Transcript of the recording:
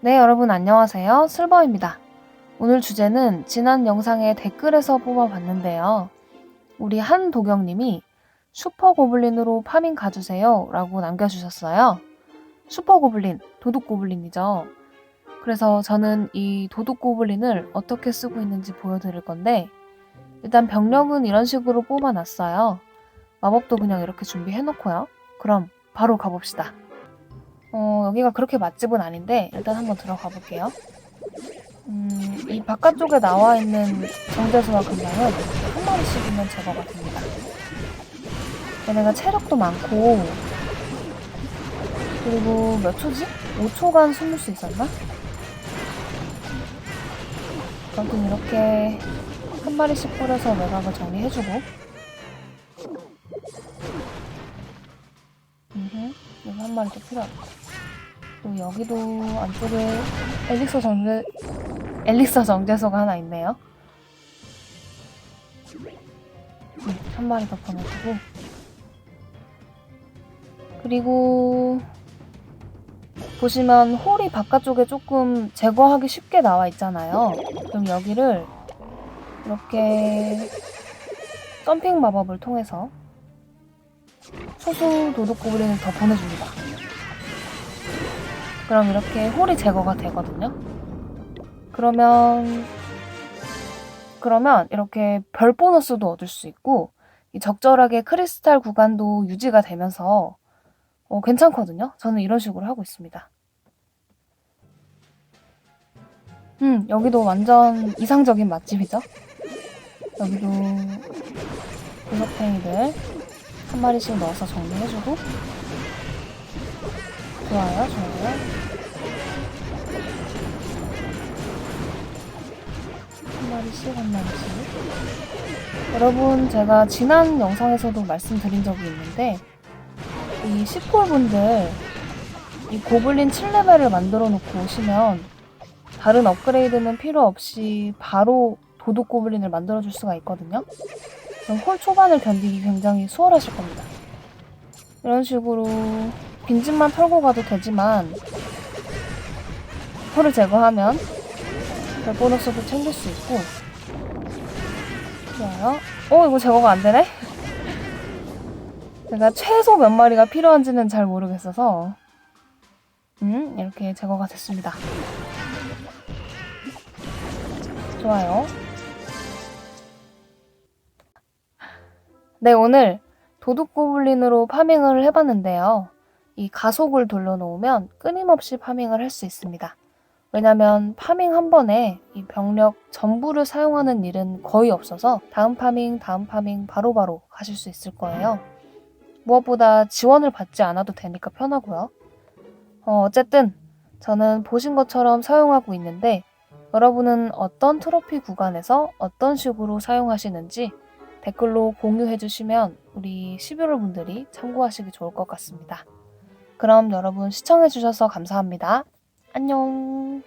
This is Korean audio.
네, 여러분 안녕하세요. 슬버입니다. 오늘 주제는 지난 영상의 댓글에서 뽑아봤는데요. 우리 한도경님이 슈퍼 고블린으로 파밍 가주세요 라고 남겨주셨어요. 슈퍼 고블린, 도둑 고블린이죠. 그래서 저는 이 도둑 고블린을 어떻게 쓰고 있는지 보여드릴 건데, 일단 병력은 이런 식으로 뽑아놨어요. 마법도 그냥 이렇게 준비해놓고요. 그럼 바로 가봅시다. 어, 여기가 그렇게 맛집은 아닌데 일단 한번 들어가 볼게요. 음, 이 바깥쪽에 나와 있는 정제수와 금방은 한 마리씩이면 제거가 됩니다. 얘네가 체력도 많고 그리고 몇 초지? 5초간 숨을 수 있었나? 아무튼 이렇게 한 마리씩 뿌려서 매각을 정리해주고 한 마리 더 필요하다. 그리고 여기도 안쪽에 엘릭서 정제 엘릭서 정제소가 하나 있네요. 음, 한 마리 더 보내주고 그리고 보시면 홀이 바깥쪽에 조금 제거하기 쉽게 나와 있잖아요. 그럼 여기를 이렇게 점핑 마법을 통해서 소수 도둑 고블린을 더 보내줍니다. 그럼 이렇게 홀이 제거가 되거든요. 그러면 그러면 이렇게 별 보너스도 얻을 수 있고 이 적절하게 크리스탈 구간도 유지가 되면서 어, 괜찮거든요. 저는 이런 식으로 하고 있습니다. 음, 여기도 완전 이상적인 맛집이죠. 여기도 구석탱이들 한 마리씩 넣어서 정리해주고 좋아요, 좋아요. 한 마리씩, 한 마리씩. 여러분, 제가 지난 영상에서도 말씀드린 적이 있는데, 이 시콜분들, 이 고블린 7레벨을 만들어 놓고 오시면, 다른 업그레이드는 필요 없이 바로 도둑 고블린을 만들어 줄 수가 있거든요. 그럼 홀 초반을 견디기 굉장히 수월하실 겁니다. 이런 식으로 빈집만 털고 가도 되지만 홀을 제거하면 별 보너스도 챙길 수 있고 좋아요. 어 이거 제거가 안 되네? 제가 최소 몇 마리가 필요한지는 잘 모르겠어서 음 이렇게 제거가 됐습니다. 좋아요. 네 오늘 도둑 고블린으로 파밍을 해봤는데요. 이 가속을 돌려놓으면 끊임없이 파밍을 할 수 있습니다. 왜냐면 파밍 한 번에 이 병력 전부를 사용하는 일은 거의 없어서 다음 파밍, 다음 파밍 바로바로 가실 수 있을 거예요. 무엇보다 지원을 받지 않아도 되니까 편하고요. 어, 어쨌든 저는 보신 것처럼 사용하고 있는데 여러분은 어떤 트로피 구간에서 어떤 식으로 사용하시는지 댓글로 공유해 주시면 우리 11월 분들이 참고하시기 좋을 것 같습니다. 그럼 여러분 시청해 주셔서 감사합니다. 안녕.